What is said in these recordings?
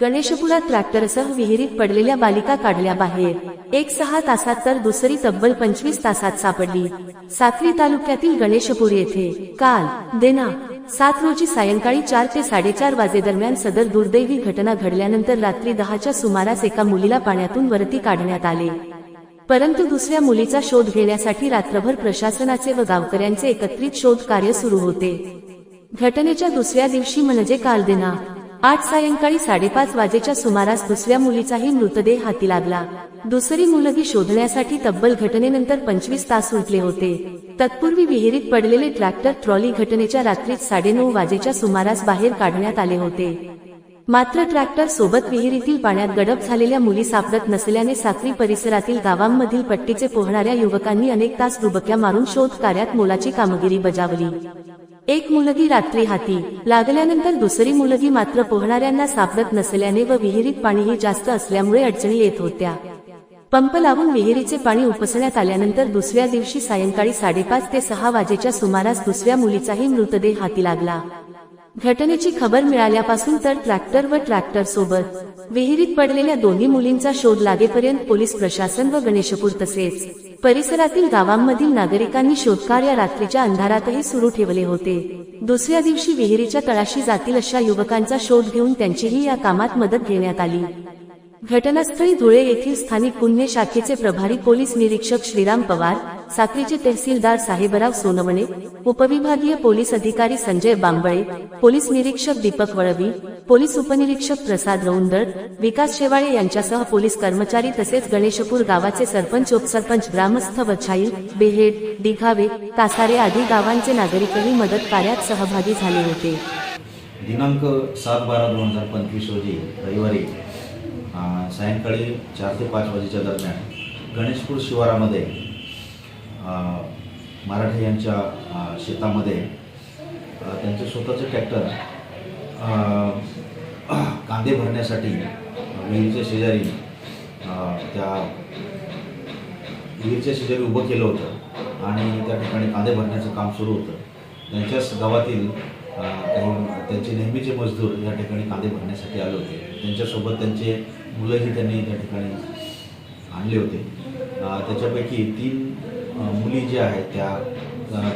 गणेशपुरात ट्रॅक्टरसह विहिरीत पडलेल्या बालिका काढल्या बाहेर. एक सहा तासात तर दुसरी तब्बल पंचवीस तासात सापडली. साक्री तालुक्यातील गणेशपूर येथे काल देना सात रोजी सायंकाळी चार ते साडेचार वाजेदरम्यान सदर दुर्दैवी घटना घडल्यानंतर रात्री दहाच्या सुमारास एका मुलीला पाण्यातून वरती काढण्यात आले. परंतु दुसऱ्या मुलीचा शोध घेण्यासाठी रात्रभर प्रशासनाचे व गावकऱ्यांचे एकत्रित शोध कार्य सुरू होते. घटनेच्या दुसऱ्या दिवशी म्हणजे काल दिना आठ सायंकाळी साडेपाच वाजेच्या सुमारास दुसऱ्या मुलीचाही मृतदेह हाती लागला. दुसरी मुलगी शोधण्यासाठी तब्बल घटनेनंतर पंचवीस तास उठले होते. तत्पूर्वी विहिरीत पडलेले ट्रॅक्टर ट्रॉली घटनेच्या रात्रीत साडेनऊ वाजेच्या सुमारास बाहेर काढण्यात आले होते. मात्र ट्रॅक्टर सोबत विहिरीतील पाण्यात गडप झालेल्या मुली सापडत नसल्याने साक्री परिसरातील गावांमधील पट्टीचे पोहणाऱ्या युवकांनी अनेक तास दुबक्या मारून शोध कार्यात मोलाची कामगिरी बजावली. एक मुलगी रात्री हाती लागल्यानंतर दुसरी मुलगी मात्र पोहणाऱ्यांना सापडत नसल्याने व विहिरीत पाणीही जास्त असल्यामुळे अडचणी येत होत्या. पंप लावून विहिरीचे पाणी उपसण्यात आल्यानंतर दुसऱ्या दिवशी सायंकाळी साडेपाच ते सहा वाजेच्या सुमारास दुसऱ्या मुलीचाही मृतदेह हाती लागला. घटनेची खबर मिळाल्यापासून तर ट्रॅक्टर व ट्रॅक्टर सोबत विहिरीत पडलेल्या दोन्ही मुलींचा शोध लागेपर्यंत पोलीस प्रशासन व गणेशपूर तसेच परिसरातील गावांमधील नागरिकांनी शोधकार्य रात्रीच्या अंधारातही सुरू ठेवले होते. दुसऱ्या दिवशी विहिरीच्या तळाशी जातील अशा युवकांचा शोध घेऊन त्यांचीही या कामात मदत घेण्यात आली. घटनास्थळी धुळे येथील स्थानिक गुन्हे शाखेचे प्रभारी पोलीस निरीक्षक श्रीराम पवार साक्रीचे तहसीलदार साहेबराव सोनवणे उपविभागीय पोलीस अधिकारी संजय बांबळे पोलीस निरीक्षक दीपक वळवी पोलीस उपनिरीक्षक प्रसाद रौंदळ विकास शेवाळे यांच्यासह पोलीस कर्मचारी तसेच गणेशपूर गावाचे सरपंच उपसरपंच ग्रामस्थ वछाई बेहेड दिघावे कासारे आदी गावांचे नागरिकही मदत कार्यात सहभागी झाले होते. दिनांक सात बारा दोन हजार पंचवीस रोजी रविवारी सायंकाळी चार ते पाच वाजेच्या दरम्यान गणेशपूर शिवारामध्ये मराठे यांच्या शेतामध्ये त्यांचं स्वतःचं ट्रॅक्टर कांदे भरण्यासाठी विहिरीच्या शेजारी त्या विहिरीच्या शेजारी उभं केलं होतं आणि त्या ठिकाणी कांदे भरण्याचं काम सुरू होतं. त्यांच्याच गावातील अ, काही त्यांचे नेहमीचे मजदूर या ठिकाणी कांदे भरण्यासाठी आले होते त्यांच्यासोबत त्यांचे मुलंही त्यांनी त्या ठिकाणी आणले होते. त्याच्यापैकी तीन मुली ज्या आहेत त्या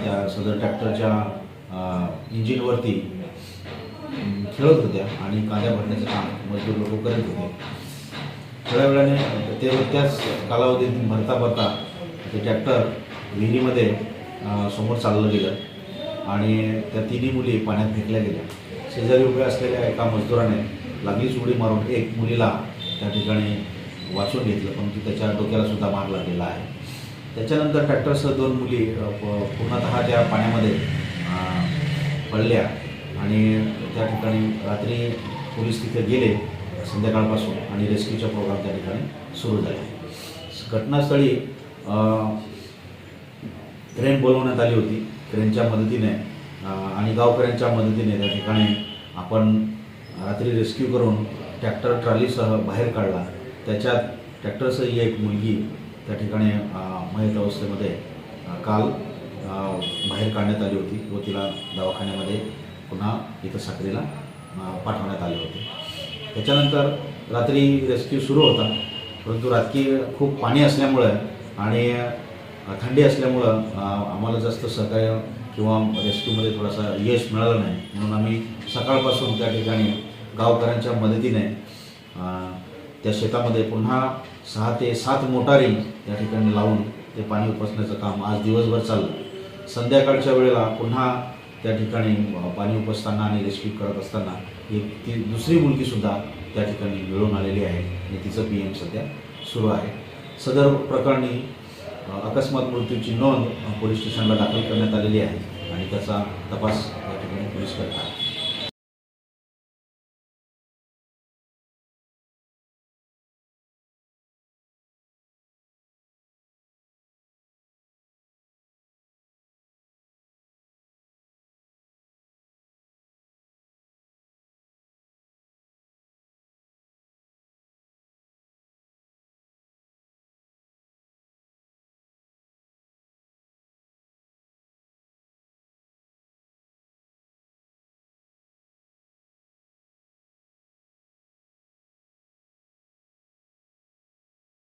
त्या सदर ट्रॅक्टरच्या इंजिनवरती खेळत होत्या आणि कांद्या भरण्याचं काम मजदूर लोक करत होते. थोड्या वेळाने ते त्याच कालावधीत भरता भरता ते ट्रॅक्टर विहिरीमध्ये समोर चाललं गेलं. आणि त्या तिन्ही मुली पाण्यात फेकल्या गेल्या. शेजारी उभ्या असलेल्या एका मजदुराने लागलीच उडी मारून एक मुलीला त्या ठिकाणी वाचून घेतलं परंतु त्याच्या डोक्याला सुद्धा मार लागलेला आहे. त्याच्यानंतर ट्रॅक्टरसह दोन मुली प- पूर्णतः त्या पाण्यामध्ये पडल्या आणि त्या ठिकाणी रात्री पोलीस तिथे गेले संध्याकाळपासून आणि रेस्क्यूचा प्रोग्राम त्या ठिकाणी सुरू झाला. घटनास्थळी ट्रेन बोलवण्यात आली होती. क्रेनच्या मदतीने आणि गावकऱ्यांच्या मदतीने त्या ठिकाणी आपण रात्री रेस्क्यू करून ट्रॅक्टर ट्रॉलीसह बाहेर काढला. त्याच्यात ट्रॅक्टरसह एक मुलगी त्या ठिकाणी मयत अवस्थेमध्ये काल बाहेर काढण्यात आली होती व तिला दवाखान्यामध्ये पुन्हा इथं साखरेला पाठवण्यात आले होते. त्याच्यानंतर रात्री रेस्क्यू सुरू होता परंतु रात्री खूप पाणी असल्यामुळे आणि थंडी असल्यामुळं आम्हाला जास्त सहकार्य किंवा रेस्क्यूमध्ये थोडासा यश मिळालं नाही. म्हणून आम्ही सकाळपासून त्या ठिकाणी गावकऱ्यांच्या मदतीने त्या शेतामध्ये पुन्हा सहा ते सात मोटारी त्या ठिकाणी लावून ते पाणी उपसण्याचं काम आज दिवसभर चाललं. संध्याकाळच्या वेळेला पुन्हा त्या ठिकाणी पाणी उपसताना आणि रेस्क्यू करत असताना एक ती दुसरी मुलगीसुद्धा त्या ठिकाणी मिळून आलेली आहे. आणि तिचं पी एम सध्या सुरू आहे. सदर प्रकरणी अकस्मात मृत्यूची नोंद पोलीस स्टेशनला दाखल करण्यात आलेली आहे आणि त्याचा तपास या ठिकाणी पोलीस करतात